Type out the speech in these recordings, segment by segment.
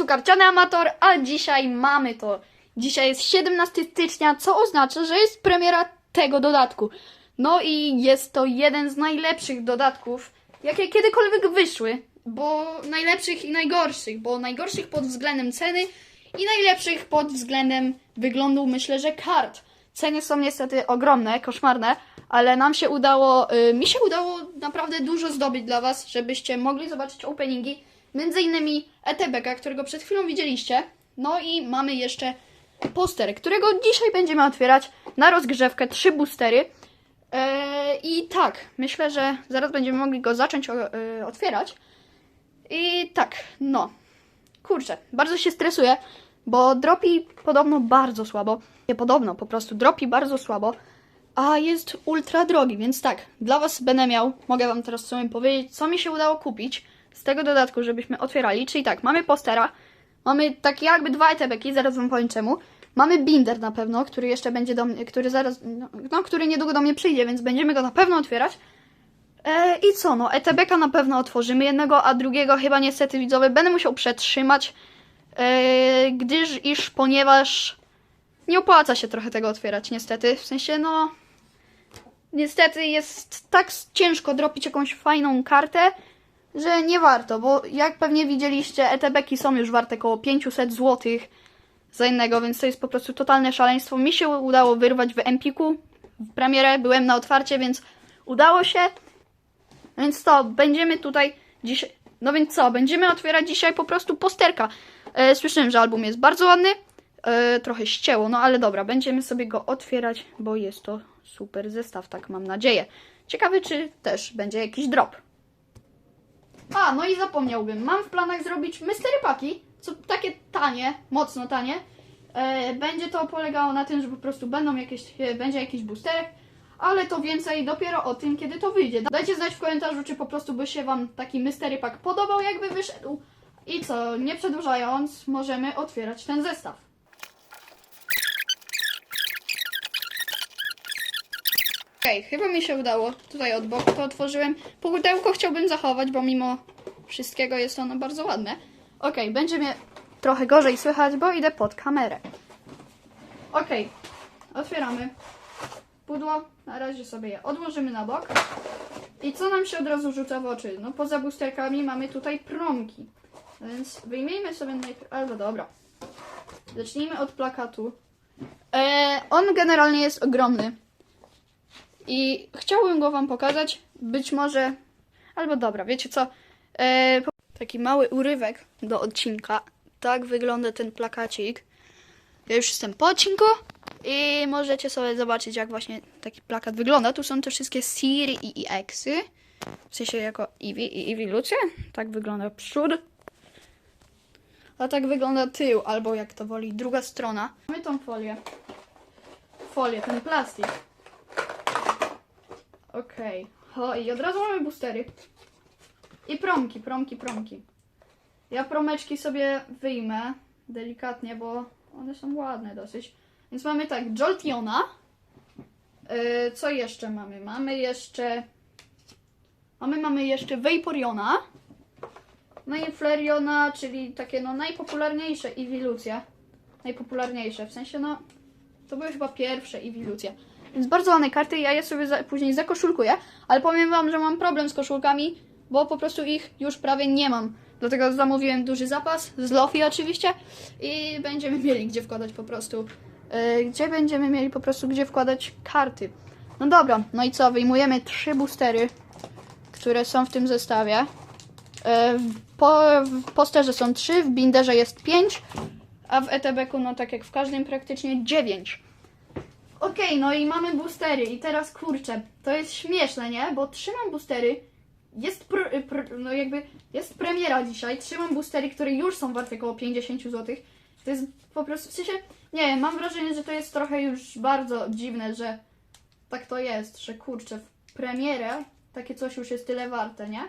tu Karciany Amator, a dzisiaj mamy to. Dzisiaj jest 17 stycznia, co oznacza, że jest premiera tego dodatku. No i jest to jeden z najlepszych dodatków, jakie kiedykolwiek wyszły. Bo najlepszych i najgorszych, bo najgorszych pod względem ceny i najlepszych pod względem wyglądu, myślę, że kart. Ceny są niestety ogromne, koszmarne, ale nam się udało, y, mi się udało naprawdę dużo zdobyć dla Was, żebyście mogli zobaczyć openingi, między innymi ETBK, którego przed chwilą widzieliście. No i mamy jeszcze poster, którego dzisiaj będziemy otwierać na rozgrzewkę, trzy boostery. E, I tak, myślę, że zaraz będziemy mogli go zacząć e, otwierać. I tak, no. Kurczę, bardzo się stresuję, bo dropi podobno bardzo słabo. Nie podobno, po prostu dropi bardzo słabo, a jest ultra drogi, więc tak, dla Was będę miał, mogę Wam teraz sobie powiedzieć, co mi się udało kupić z tego dodatku, żebyśmy otwierali. Czyli tak, mamy postera, mamy takie jakby dwa ETBki, zaraz Wam powiem czemu. Mamy binder na pewno, który jeszcze będzie do mnie, który zaraz, no, no który niedługo do mnie przyjdzie, więc będziemy go na pewno otwierać. E, I co, no, ETBK na pewno otworzymy jednego, a drugiego chyba niestety widzowie będę musiał przetrzymać, e, gdyż iż, ponieważ nie opłaca się trochę tego otwierać, niestety. W sensie, no, niestety jest tak ciężko dropić jakąś fajną kartę, że nie warto, bo jak pewnie widzieliście, ETBki są już warte około 500 zł za innego, więc to jest po prostu totalne szaleństwo. Mi się udało wyrwać w Empiku w premierę, byłem na otwarcie, więc udało się. Więc to, będziemy tutaj dzisiaj. No więc co, będziemy otwierać dzisiaj po prostu posterka. E, słyszałem, że album jest bardzo ładny. E, trochę ścięło, no ale dobra, będziemy sobie go otwierać, bo jest to super zestaw, tak mam nadzieję. Ciekawy, czy też będzie jakiś drop. A, no i zapomniałbym. Mam w planach zrobić mystery paki, co takie tanie, mocno tanie. E, będzie to polegało na tym, że po prostu będą jakieś, e, będzie jakiś boosterek, ale to więcej dopiero o tym, kiedy to wyjdzie. Dajcie znać w komentarzu, czy po prostu by się Wam taki mystery pack podobał, jakby wyszedł. I co, nie przedłużając, możemy otwierać ten zestaw. Okej, chyba mi się udało. Tutaj od boku to otworzyłem. Pudełko chciałbym zachować, bo mimo wszystkiego jest ono bardzo ładne. Okej, będzie mnie trochę gorzej słychać, bo idę pod kamerę. Okej, otwieramy pudło. Na razie sobie je odłożymy na bok. I co nam się od razu rzuca w oczy? No poza boosterkami mamy tutaj promki. Więc wyjmijmy sobie najpierw... Albo dobra. Zacznijmy od plakatu. E, on generalnie jest ogromny. I chciałbym go wam pokazać. Być może... Albo dobra, wiecie co? E, po- taki mały urywek do odcinka. Tak wygląda ten plakacik. Ja już jestem po odcinku i możecie sobie zobaczyć, jak właśnie taki plakat wygląda. Tu są te wszystkie Siri i EXy. W sensie jako Eevee i Eevee Lucie. Tak wygląda przód. A tak wygląda tył, albo jak to woli, druga strona. Mamy tą folię. Folię, ten plastik. Okej. O, i od razu mamy boostery. I promki, promki, promki. Ja promeczki sobie wyjmę delikatnie, bo one są ładne dosyć. Więc mamy tak, Joltiona. Yy, co jeszcze mamy? Mamy jeszcze... Mamy, mamy jeszcze Vaporiona. No i Flareona, czyli takie no najpopularniejsze Ewilucje. Najpopularniejsze, w sensie no... To były chyba pierwsze Ewilucje. Więc bardzo ładne karty, ja je sobie za, później zakoszulkuję, ale powiem wam, że mam problem z koszulkami, bo po prostu ich już prawie nie mam. Dlatego zamówiłem duży zapas, z Lofi oczywiście i będziemy mieli gdzie wkładać po prostu, yy, gdzie będziemy mieli po prostu gdzie wkładać karty. No dobra, no i co, wyjmujemy trzy boostery, które są w tym zestawie. Yy, po, w posterze są trzy, w binderze jest pięć, a w ETB-ku, no tak jak w każdym praktycznie dziewięć. Okej, no i mamy boostery i teraz kurczę, to jest śmieszne, nie? Bo trzymam boostery, jest pr, pr, no jakby jest premiera dzisiaj, trzymam boostery, które już są warte około 50 zł. To jest po prostu, w sensie, nie mam wrażenie, że to jest trochę już bardzo dziwne, że tak to jest, że kurczę, w premierę takie coś już jest tyle warte, nie?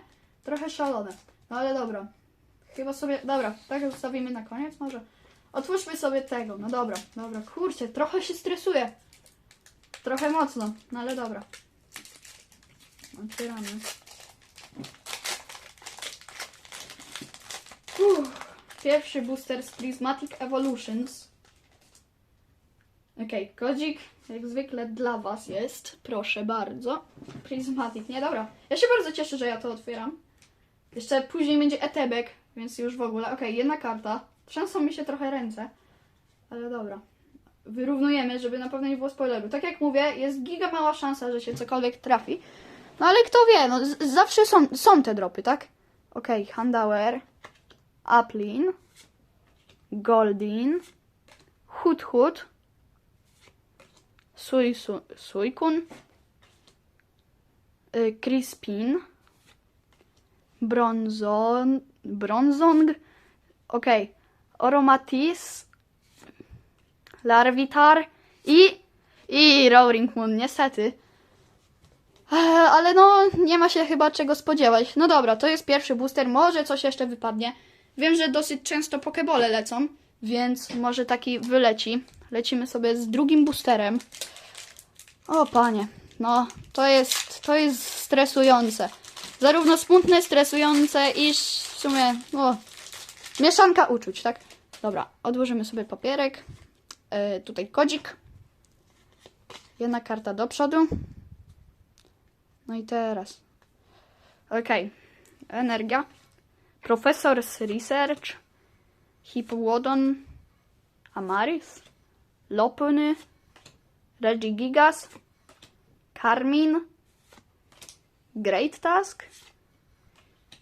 Trochę szalone, no ale dobra. Chyba sobie, dobra, tak zostawimy na koniec może. Otwórzmy sobie tego, no dobra, dobra, kurczę, trochę się stresuję. Trochę mocno, no ale dobra. Otwieramy. Uff. pierwszy booster z Prismatic Evolutions. Okej, kodzik jak zwykle dla Was jest. Proszę bardzo. Prismatic, nie dobra. Ja się bardzo cieszę, że ja to otwieram. Jeszcze później będzie etebek, więc już w ogóle. Okej, jedna karta. Trzęsą mi się trochę ręce. Ale dobra. Wyrównujemy, żeby na pewno nie było spoileru. Tak jak mówię, jest giga mała szansa, że się cokolwiek trafi. No ale kto wie, no zawsze są, są te dropy, tak? Okej, Handauer, Aplin, Goldin, Hut Hut, Sui, Su, Suikun, y, Crispin, Bronzon, Bronzong, okej, Oromatis, Larvitar i, i Roaring Moon, niestety. Ale no, nie ma się chyba czego spodziewać. No dobra, to jest pierwszy booster, może coś jeszcze wypadnie. Wiem, że dosyć często pokebole lecą, więc może taki wyleci. Lecimy sobie z drugim boosterem. O panie, no to jest, to jest stresujące. Zarówno smutne, stresujące i w sumie, no, mieszanka uczuć, tak? Dobra, odłożymy sobie papierek. E, tutaj kodzik. Jedna karta do przodu. No i teraz. Okej. Energia. Professor's Research. Hipwodon. Amaris. Lopuny. Regigigas. Carmin. Great Task.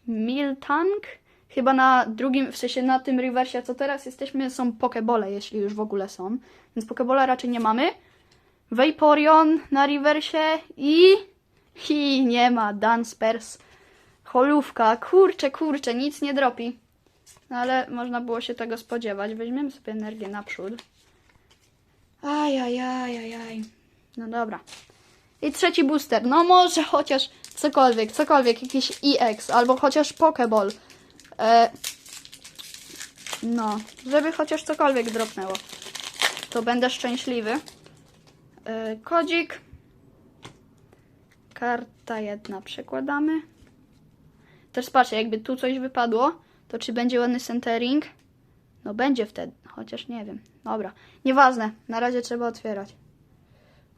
Miltank. Chyba na drugim, w sensie na tym rewersie, co teraz jesteśmy, są pokebole, jeśli już w ogóle są. Więc pokebola raczej nie mamy. Vaporeon na rewersie i... I nie ma. Danspers. Holówka. Kurczę, kurczę, nic nie dropi. No ale można było się tego spodziewać. Weźmiemy sobie energię naprzód. Ajajajajaj. No dobra. I trzeci booster. No może chociaż cokolwiek, cokolwiek. Jakiś EX albo chociaż Pokeball. E, no, żeby chociaż cokolwiek dropnęło. To będę szczęśliwy. E, kodzik. Karta jedna przekładamy. Też patrzę, jakby tu coś wypadło, to czy będzie ładny centering? No będzie wtedy, chociaż nie wiem. Dobra, nieważne, na razie trzeba otwierać.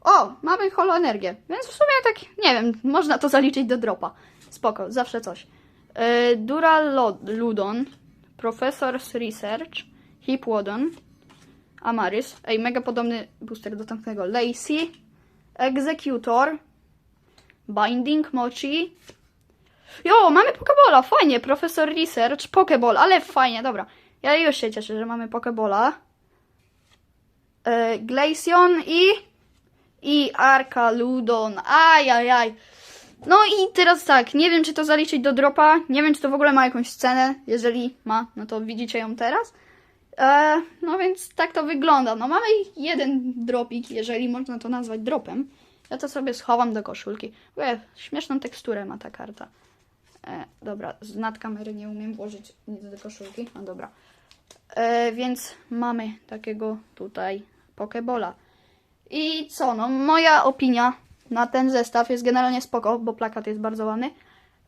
O, mamy holoenergię, więc w sumie tak, nie wiem, można to zaliczyć do dropa. Spoko, zawsze coś. Yy, Dura Lo- Ludon, Professor's Research, Hipwodon, Amaris, ej, mega podobny booster do tamtego, Lacey, Executor, Binding Mochi. Jo, mamy Pokebola, fajnie. Profesor Research, Pokeball, ale fajnie, dobra. Ja już się cieszę, że mamy Pokebola. E, Glaceon i... I Arka Ludon. Ajajaj. No i teraz tak, nie wiem czy to zaliczyć do dropa, nie wiem czy to w ogóle ma jakąś scenę. Jeżeli ma, no to widzicie ją teraz. E, no więc tak to wygląda. No mamy jeden dropik, jeżeli można to nazwać dropem. Ja to sobie schowam do koszulki. Ogóle śmieszną teksturę ma ta karta. E, dobra, z nad kamery nie umiem włożyć nic do koszulki. No dobra. E, więc mamy takiego tutaj Pokebola. I co, no moja opinia na ten zestaw jest generalnie spoko, bo plakat jest bardzo ładny.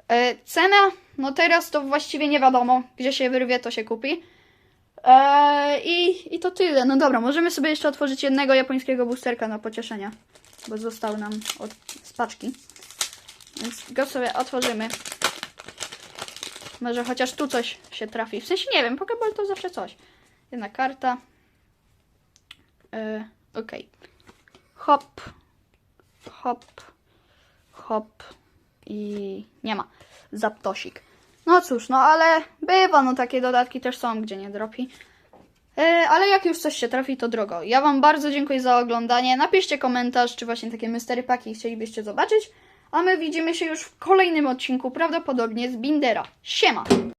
E, cena, no teraz to właściwie nie wiadomo, gdzie się wyrwie, to się kupi. E, i, I to tyle. No dobra, możemy sobie jeszcze otworzyć jednego japońskiego boosterka na pocieszenia, bo został nam od z paczki. Więc go sobie otworzymy. Może chociaż tu coś się trafi. W sensie nie wiem, Pokéball to zawsze coś. Jedna karta. Yy, Okej. Hop. Hop. Hop. I nie ma. Zaptosik. No cóż, no ale bywa, no takie dodatki też są, gdzie nie dropi. Yy, ale jak już coś się trafi, to drogo. Ja Wam bardzo dziękuję za oglądanie. Napiszcie komentarz, czy właśnie takie mystery paki chcielibyście zobaczyć. A my widzimy się już w kolejnym odcinku, prawdopodobnie z Bindera. Siema!